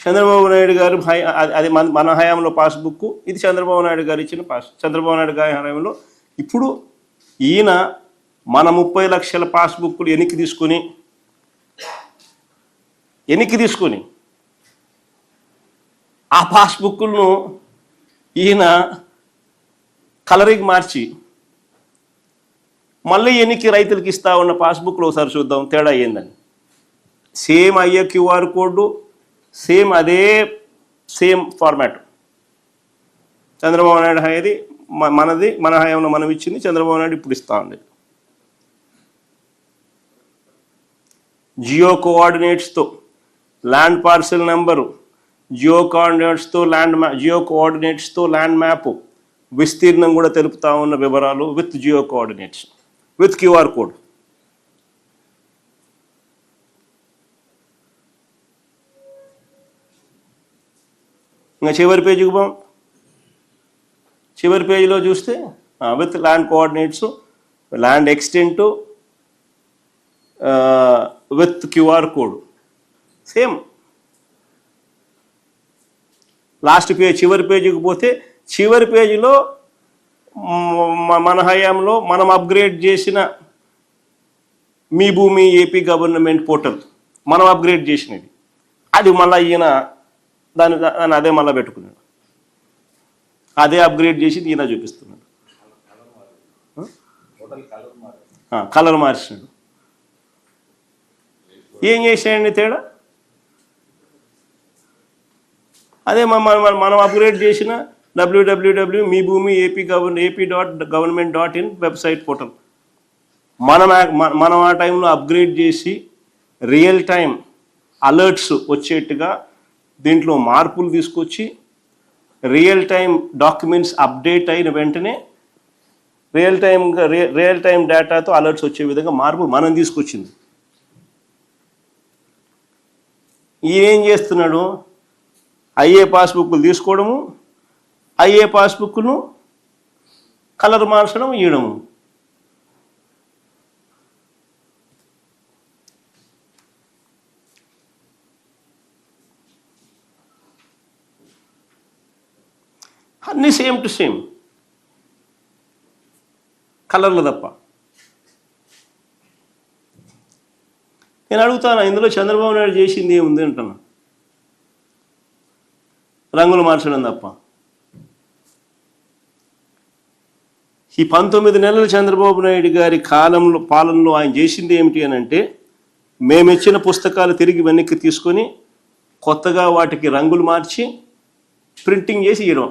చంద్రబాబు నాయుడు గారు అది- మన మన హయాంలో పాస్బుక్ ఇది చంద్రబాబు నాయుడు గారు ఇచ్చిన పాస్ చంద్రబాబు నాయుడు గారి హయాంలో ఇప్పుడు ఈయన మన ముప్పై లక్షల పాస్బుక్లు వెనక్కి తీసుకుని వెనక్కి తీసుకుని ఆ పాస్బుక్లను ఈయన కలరింగ్ మార్చి మళ్ళీ ఎన్నికి రైతులకు ఇస్తా ఉన్న పాస్బుక్లో ఒకసారి చూద్దాం తేడా ఏందని. సేమ్ అయ్యే క్యూఆర్ కోడ్ సేమ్ అదే సేమ్ ఫార్మాట్ చంద్రబాబు నాయుడు హయాది మనది మన హయాంలో మనం ఇచ్చింది చంద్రబాబు నాయుడు ఇప్పుడు ఇస్తా ఉంది జియో కోఆర్డినేట్స్తో ల్యాండ్ పార్సెల్ నెంబరు జియో కోఆర్డినేట్స్తో ల్యాండ్ మ్యా జియో కోఆర్డినేట్స్తో ల్యాండ్ మ్యాప్ విస్తీర్ణం కూడా తెలుపుతా ఉన్న వివరాలు with geo coordinates with QR code. ఇంకా చివరి పేజీకి పోం. చివరి పేజీలో చూస్తే with land coordinates land extent with QR code same last page చివరి పేజీకి పోతే చివరి పేజీలో మన హయాంలో మనం అప్గ్రేడ్ చేసిన Mee Bhoomi AP government portal మనం అప్గ్రేడ్ చేసినది. అది మళ్ళీ ఈయన దాని దాన్ని అదే మళ్ళీ పెట్టుకున్నాడు. అదే అప్గ్రేడ్ చేసి ఈయన చూపిస్తున్నాడు. కలర్ మార్చినాడు. ఏం చేసాయండి తేడా? అదే మనం మనం అప్గ్రేడ్ చేసిన డబ్ల్యూడబ్ల్యూడబ్ల్యూ మీ Bhoomi AP గవర్న AP dot government dot in website portal మనం మనం ఆ టైంలో అప్గ్రేడ్ చేసి రియల్ టైం అలర్ట్స్ వచ్చేట్టుగా దీంట్లో మార్పులు తీసుకొచ్చి రియల్ టైం డాక్యుమెంట్స్ అప్డేట్ అయిన వెంటనే రియల్ టైం రియల్ టైం డేటాతో అలర్ట్స్ వచ్చే విధంగా మార్పు మనం తీసుకొచ్చింది. ఈయన ఏం చేస్తున్నాడు? అయ్యే పాస్బుక్లు తీసుకోవడము అయ్యే పాస్బుక్ను కలర్ మార్చడం ఇవ్వడము అన్నీ సేమ్ టు సేమ్ కలర్లు తప్ప. నేను అడుగుతాను ఇందులో చంద్రబాబు నాయుడు చేసింది ఏముంది అంటున్నా. రంగులు మార్చడం తప్ప. ఈ పంతొమ్మిది నెలలు చంద్రబాబు నాయుడు గారి కాలంలో పాలనలో ఆయన చేసింది ఏమిటి అని అంటే మేమిచ్చిన పుస్తకాలు తిరిగి వెనక్కి తీసుకొని కొత్తగా వాటికి రంగులు మార్చి ప్రింటింగ్ చేసి ఇవ్వడం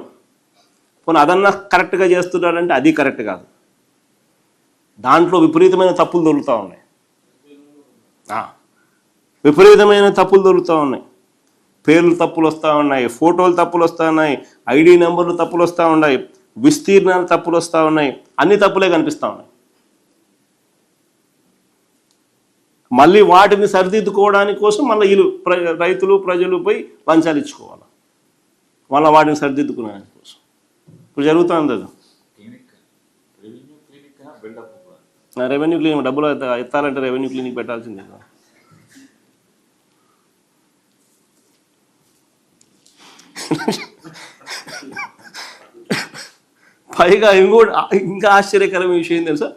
పోనీ అదన్నా కరెక్ట్గా చేస్తున్నాడంటే అది కరెక్ట్ కాదు. దాంట్లో విపరీతమైన తప్పులు దొరుకుతూ ఉన్నాయి. ఆ, విపరీతమైన తప్పులు దొరుకుతూ ఉన్నాయి. పేర్లు తప్పులు వస్తూ ఉన్నాయి ఫోటోలు తప్పులు వస్తూ ఉన్నాయి ఐడి నెంబర్లు తప్పులు వస్తూ ఉన్నాయి విస్తీర్ణాలు తప్పులు వస్తూ ఉన్నాయి అన్ని తప్పులే కనిపిస్తూ ఉన్నాయి. మళ్ళీ వాటిని సరిదిద్దుకోవడానికి కోసం మళ్ళీ వీళ్ళు ప్ర రైతులు ప్రజలు పోయి లంచాలు ఇచ్చుకోవాలి. మళ్ళీ వాటిని సరిదిద్దుకోవడానికి కోసం ఇప్పుడు జరుగుతుంది అది. రెవెన్యూ క్లినిక్ డబ్బులు ఎత్త- ఎత్తాలంటే రెవెన్యూ క్లినిక్ పెట్టాల్సిందే కదా. పైగా ఇంకోటి ఇంకా ఆశ్చర్యకరమైన విషయం తెలుసా?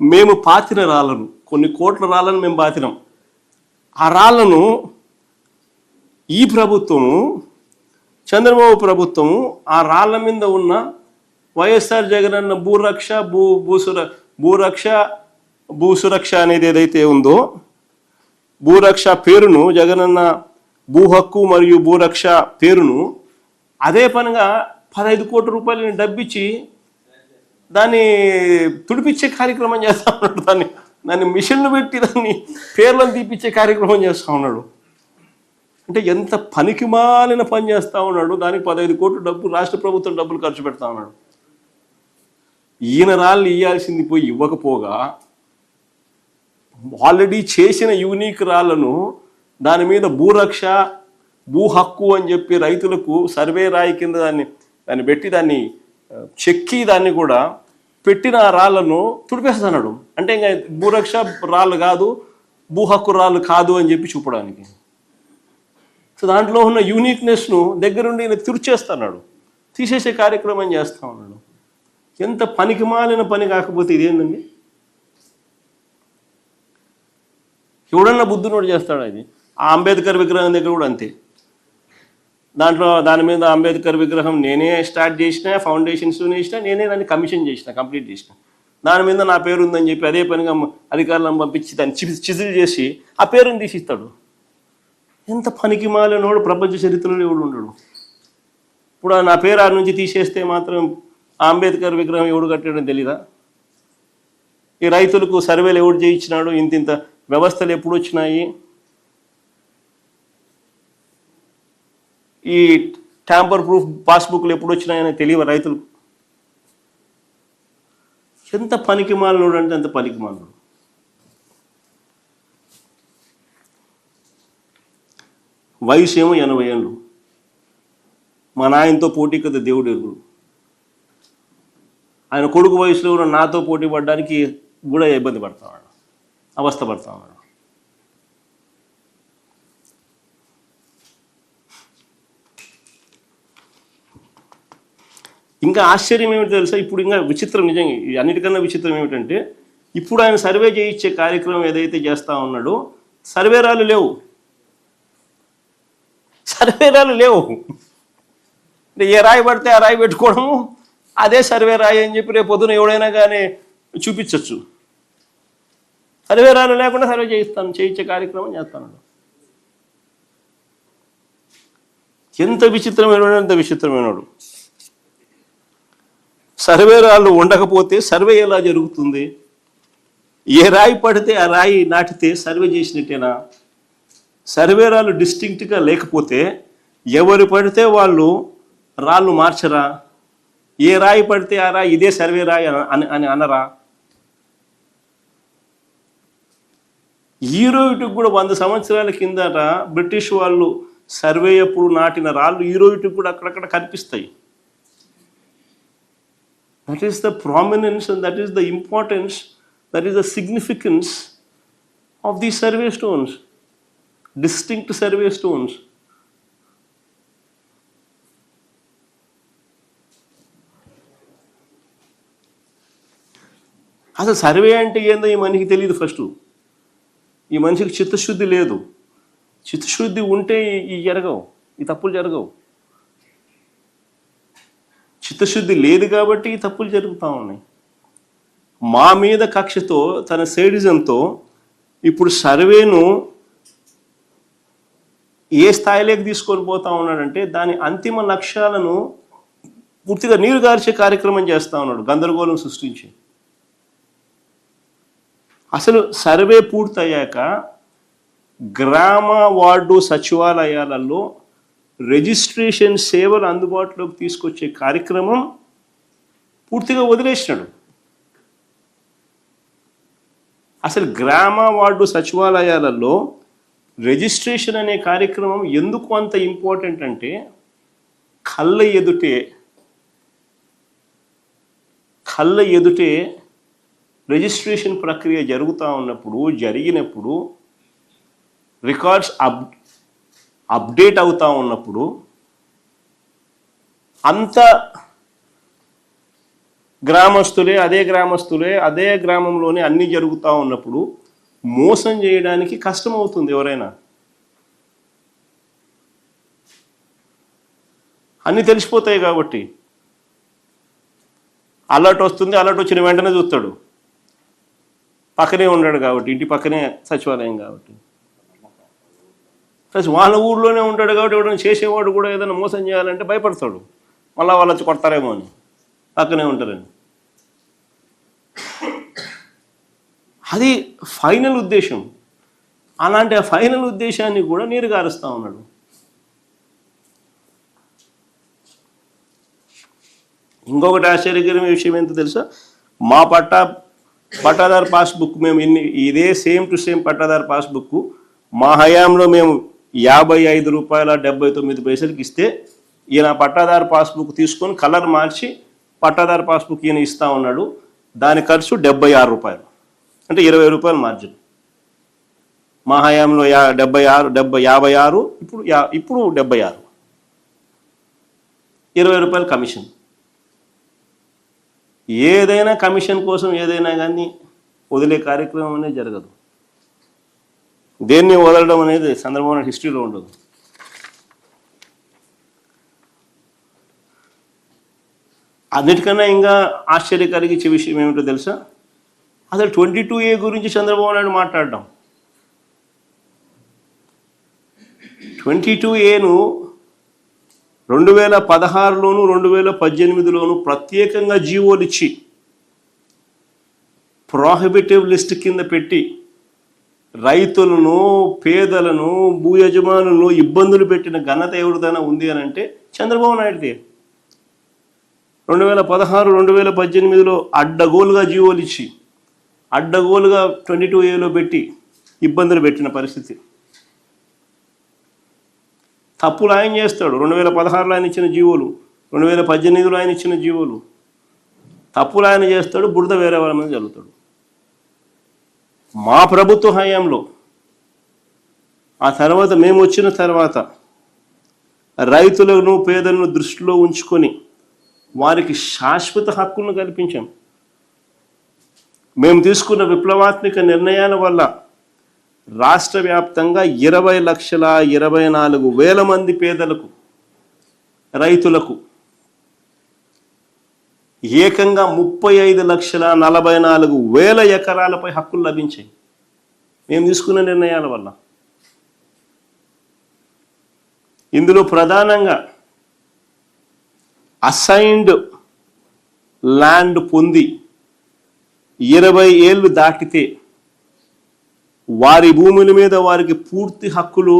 మేము పాతిన రాళ్ళను కొన్ని కోట్ల రాళ్ళను మేము పాతినాం. ఆ రాళ్ళను ఈ ప్రభుత్వము చంద్రబాబు ప్రభుత్వము ఆ రాళ్ళ మీద ఉన్న వైఎస్ఆర్ జగనన్న భూరక్ష భూ భూసుర భూరక్ష భూసురక్ష అనేది ఏదైతే ఉందో భూరక్ష పేరును జగనన్న భూ హక్కు మరియు భూరక్ష పేరును అదే పనిగా పదహైదు కోట్ల రూపాయలని డబ్బిచ్చి దాన్ని తుడిపించే కార్యక్రమం చేస్తా ఉన్నాడు. దాన్ని దాన్ని మిషన్లు పెట్టి దాన్ని పేర్లను తీపిచ్చే కార్యక్రమం చేస్తా ఉన్నాడు. అంటే ఎంత పనికిమాలిన పని చేస్తా ఉన్నాడు దానికి పదహైదు కోట్లు డబ్బు రాష్ట్ర ప్రభుత్వం డబ్బులు ఖర్చు పెడతా ఉన్నాడు. ఈయన రాళ్ళు ఇవ్వాల్సింది పోయి ఇవ్వకపోగా ఆల్రెడీ చేసిన యూనిక్ రాళ్ళను దాని మీద భూరక్ష భూ హక్కు అని చెప్పి రైతులకు సర్వే రాయి కింద దాన్ని దాన్ని పెట్టి దాన్ని చెక్కి దాన్ని కూడా పెట్టిన ఆ రాళ్ళను తుడిపేస్తున్నాడు అంటే ఇంకా భూరక్ష రాళ్ళు కాదు భూ హక్కు రాళ్ళు కాదు అని చెప్పి చూపడానికి. సో దాంట్లో ఉన్న యూనిక్నెస్ను దగ్గరుండి ఈయన తుడిచేస్తున్నాడు. తీసేసే కార్యక్రమం చేస్తా ఉన్నాడు. ఎంత పనికి మాలిన పని కాకపోతే ఇదేందండి? ఎవడన్నా బుద్ధునోడు చేస్తాడు అది ఆ అంబేద్కర్ విగ్రహం దగ్గర కూడా అంతే. దాంట్లో దాని మీద అంబేద్కర్ విగ్రహం నేనే స్టార్ట్ చేసిన ఫౌండేషన్స్ వేసిన నేనే దాన్ని కమిషన్ చేసిన కంప్లీట్ చేసిన. దాని మీద నా పేరు ఉందని చెప్పి అదే పనిగా అధికారులను పంపించి దాన్ని చిజిల్ చేసి ఆ పేరుని తీసిస్తాడు. ఎంత పనికి మాలినోడు ప్రపంచ చరిత్రలో ఎవడు ఉండడు? ఇప్పుడు నా పేరు ఆ నుంచి తీసేస్తే మాత్రం అంబేద్కర్ విగ్రహం ఎవడు కట్టాడో తెలీదా? ఈ రైతులకు సర్వేలు ఎవడు చేయించినాడు? ఇంత ఇంత వ్యవస్థలు ఎప్పుడు వచ్చినాయి? ఈ ట్యాంపర్ ప్రూఫ్ పాస్బుక్లు ఎప్పుడు వచ్చినాయని తెలియ రైతులు ఎంత పనికి మాలినోడు అంటే అంత పనికి మాలినోడు వయసు ఏమో ఎనభై ఏళ్ళు. మా నాయనతో పోటీ కదా దేవుడు ఎరుగుడు ఆయన కొడుకు వయసులో ఉన్న నాతో పోటీ పడడానికి కూడా ఇబ్బంది పడతాడు అవస్థ పడతాడు ఇంకా ఆశ్చర్యం ఏమిటి తెలుసా? ఇప్పుడు ఇంకా విచిత్రం నిజంగా అన్నిటికన్నా విచిత్రం ఏమిటంటే ఇప్పుడు ఆయన సర్వే చేయించే కార్యక్రమం ఏదైతే చేస్తా ఉన్నాడో సర్వేరాలు లేవు. సర్వేరాలు లేవు. అంటే ఏ రాయి పడితే ఆ రాయి పెట్టుకోవడము అదే సర్వే రాయి అని చెప్పి రేపు పొద్దున ఎవడైనా కానీ చూపించవచ్చు సర్వేరాలు లేకుండా సర్వే చేయిస్తాను చేయించే కార్యక్రమం చేస్తాను. ఎంత విచిత్రమైన ఎంత విచిత్రమైనడు. సర్వేరాళ్ళు ఉండకపోతే సర్వే ఎలా జరుగుతుంది? ఏ రాయి పడితే ఆ రాయి నాటితే సర్వే చేసినట్టేనా? సర్వేరాలు డిస్టింక్ట్గా లేకపోతే ఎవరు పడితే వాళ్ళు రాళ్ళు మార్చరా? ఏ రాయి పడితే ఆ రాయి ఇదే సర్వే రాయి అని అని అనరా? ఈ రోజుకి కూడా వంద సంవత్సరాల కిందట బ్రిటిష్ వాళ్ళు సర్వే అప్పుడు నాటిన రాళ్ళు ఈ రోజుకి కూడా అక్కడక్కడ కనిపిస్తాయి. That is the prominence and that is the importance that is the significance of the survey stones distinct survey stones అసలు సర్వే అంటే ఏందో ఈ మనిషికి తెలియదు ఫస్ట్ ఈ మనిషికి చిత్తశుద్ధి లేదు. చిత్తశుద్ధి ఉంటే ఈ- ఈ జరగవు ఈ తప్పులు జరగవు. చిత్తశుద్ధి లేదు కాబట్టి ఈ తప్పులు జరుగుతూ ఉన్నాయి. మా మీద కక్షతో తన సేడిజంతో ఇప్పుడు సర్వేను ఏ స్థాయిలోకి తీసుకొని పోతా ఉన్నాడంటే దాని అంతిమ లక్ష్యాలను పూర్తిగా నీరు గార్చే కార్యక్రమం చేస్తా ఉన్నాడు గందరగోళం సృష్టించి. అసలు సర్వే పూర్తయ్యాక గ్రామ వార్డు సచివాలయాలలో రిజిస్ట్రేషన్ సేవలు అందుబాటులోకి తీసుకొచ్చే కార్యక్రమం పూర్తిగా వదిలేసినాడు. అసలు గ్రామ వార్డు సచివాలయాలలో రిజిస్ట్రేషన్ అనే కార్యక్రమం ఎందుకు అంత ఇంపార్టెంట్ అంటే కళ్ళ ఎదుటే కళ్ళ ఎదుటే రిజిస్ట్రేషన్ ప్రక్రియ జరుగుతూ ఉన్నప్పుడు జరిగినప్పుడు రికార్డ్స్ అప్ అప్డేట్ అవుతూ ఉన్నప్పుడు అంత గ్రామస్తులే అదే గ్రామస్తులే అదే గ్రామంలోనే అన్నీ జరుగుతూ ఉన్నప్పుడు మోసం చేయడానికి కష్టం అవుతుంది ఎవరైనా. అన్నీ తెలిసిపోతాయి కాబట్టి. అలర్ట్ వస్తుంది అలర్ట్ వచ్చిన వెంటనే చూస్తాడు. పక్కనే ఉన్నాడు కాబట్టి ఇంటి పక్కనే సచివాలయం కాబట్టి. ప్లస్ వాళ్ళ ఊర్లోనే ఉంటాడు కాబట్టి ఎవడైనా చేసేవాడు కూడా ఏదైనా మోసం చేయాలంటే భయపడతాడు. మళ్ళీ వాళ్ళు వచ్చి కొడతారేమో అని. పక్కనే ఉంటారని. అది ఫైనల్ ఉద్దేశం. అలాంటి ఆ ఫైనల్ ఉద్దేశాన్ని కూడా నీరుగారుస్తూ ఉన్నాడు. ఇంకొకటి ఆశ్చర్యకరమైన విషయం ఏంటో తెలుసా? మా పట్టా పట్టాదారు పాస్బుక్ మేము ఇన్ని ఇదే సేమ్ టు సేమ్ పట్టాదారు పాస్బుక్ మా హయాంలో మేము యాభై ఐదు రూపాయల డెబ్బై తొమ్మిది పైసలకి ఇస్తే ఈయన పట్టాదారు పాస్బుక్ తీసుకొని కలర్ మార్చి పట్టాదారు పాస్బుక్ ఈయన ఇస్తా ఉన్నాడు. దాని ఖర్చు డెబ్బై ఆరు రూపాయలు. అంటే ఇరవై రూపాయలు మార్జిన్ మా హయాంలో యా డెబ్బై ఆరు డెబ్బై యాభై ఆరు ఇప్పుడు యా ఇప్పుడు డెబ్బై ఆరు. ఇరవై రూపాయలు కమిషన్ ఏదైనా కమిషన్ కోసం ఏదైనా కానీ వదిలే కార్యక్రమం అనేది జరగదు. దేన్ని వదలడం అనేది చంద్రబాబు హిస్టరీలో ఉండదు. అన్నిటికన్నా ఇంకా ఆశ్చర్య కలిగించే విషయం ఏమిటో తెలుసా? అసలు ట్వంటీ టూ ఏ గురించి చంద్రబాబు నాయుడు మాట్లాడడం. ట్వంటీ టూ ఏను రెండు వేల పదహారులోను రెండు వేల పద్దెనిమిదిలోను ప్రత్యేకంగా జీవోలు ఇచ్చి ప్రాహిబిటివ్ లిస్ట్ కింద పెట్టి రైతులను పేదలను భూ యజమానులను ఇబ్బందులు పెట్టిన ఘనత ఎవరిదైనా ఉంది అని అంటే చంద్రబాబు నాయుడుదే. రెండు వేల పదహారు రెండు వేల పద్దెనిమిదిలో అడ్డగోలుగా జీవోలు ఇచ్చి అడ్డగోలుగా ట్వంటీ టూ ఏలో పెట్టి ఇబ్బందులు పెట్టిన పరిస్థితి. తప్పులు ఆయన చేస్తాడు. రెండు వేల పదహారులో ఆయన ఇచ్చిన జీవోలు రెండు వేల పద్దెనిమిదిలో ఆయన ఇచ్చిన జీవోలు. తప్పులు ఆయన చేస్తాడు బురద వేరే వాళ్ళ మీద జరుగుతాడు మా ప్రభుత్వ హయాంలో ఆ తర్వాత మేము వచ్చిన తర్వాత రైతులను పేదలను దృష్టిలో ఉంచుకొని వారికి శాశ్వత హక్కులను కల్పించాం. మేము తీసుకున్న విప్లవాత్మక నిర్ణయాల వల్ల రాష్ట్ర వ్యాప్తంగా ఇరవై లక్షల ఇరవై నాలుగు వేల మంది పేదలకు రైతులకు ఏకంగా ముప్పై ఐదు లక్షల నలభై నాలుగు వేల ఎకరాలపై హక్కులు లభించాయి. మేము తీసుకున్న నిర్ణయాల వల్ల. ఇందులో ప్రధానంగా అసైన్డ్ ల్యాండ్ పొంది ఇరవై ఏళ్ళు దాటితే వారి భూముల మీద వారికి పూర్తి హక్కులు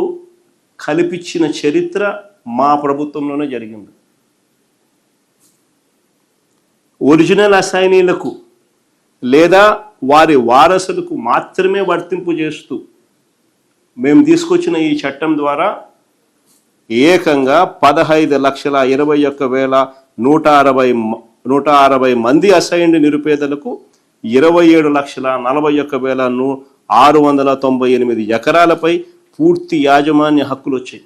కల్పించిన చరిత్ర మా ప్రభుత్వంలోనే జరిగింది. ఒరిజినల్ అసైనీలకు లేదా వారి వారసులకు మాత్రమే వర్తింపు చేస్తూ మేము తీసుకొచ్చిన ఈ చట్టం ద్వారా ఏకంగా పదహైదు లక్షల ఇరవై ఒక్క వేల నూట అరవై నూట అరవై మంది అసైన్డ్ నిరుపేదలకు ఇరవై ఏడు లక్షల నలభై ఒక్క వేల ఆరు వందల తొంభై ఎనిమిది ఎకరాలపై పూర్తి యాజమాన్య హక్కులు వచ్చాయి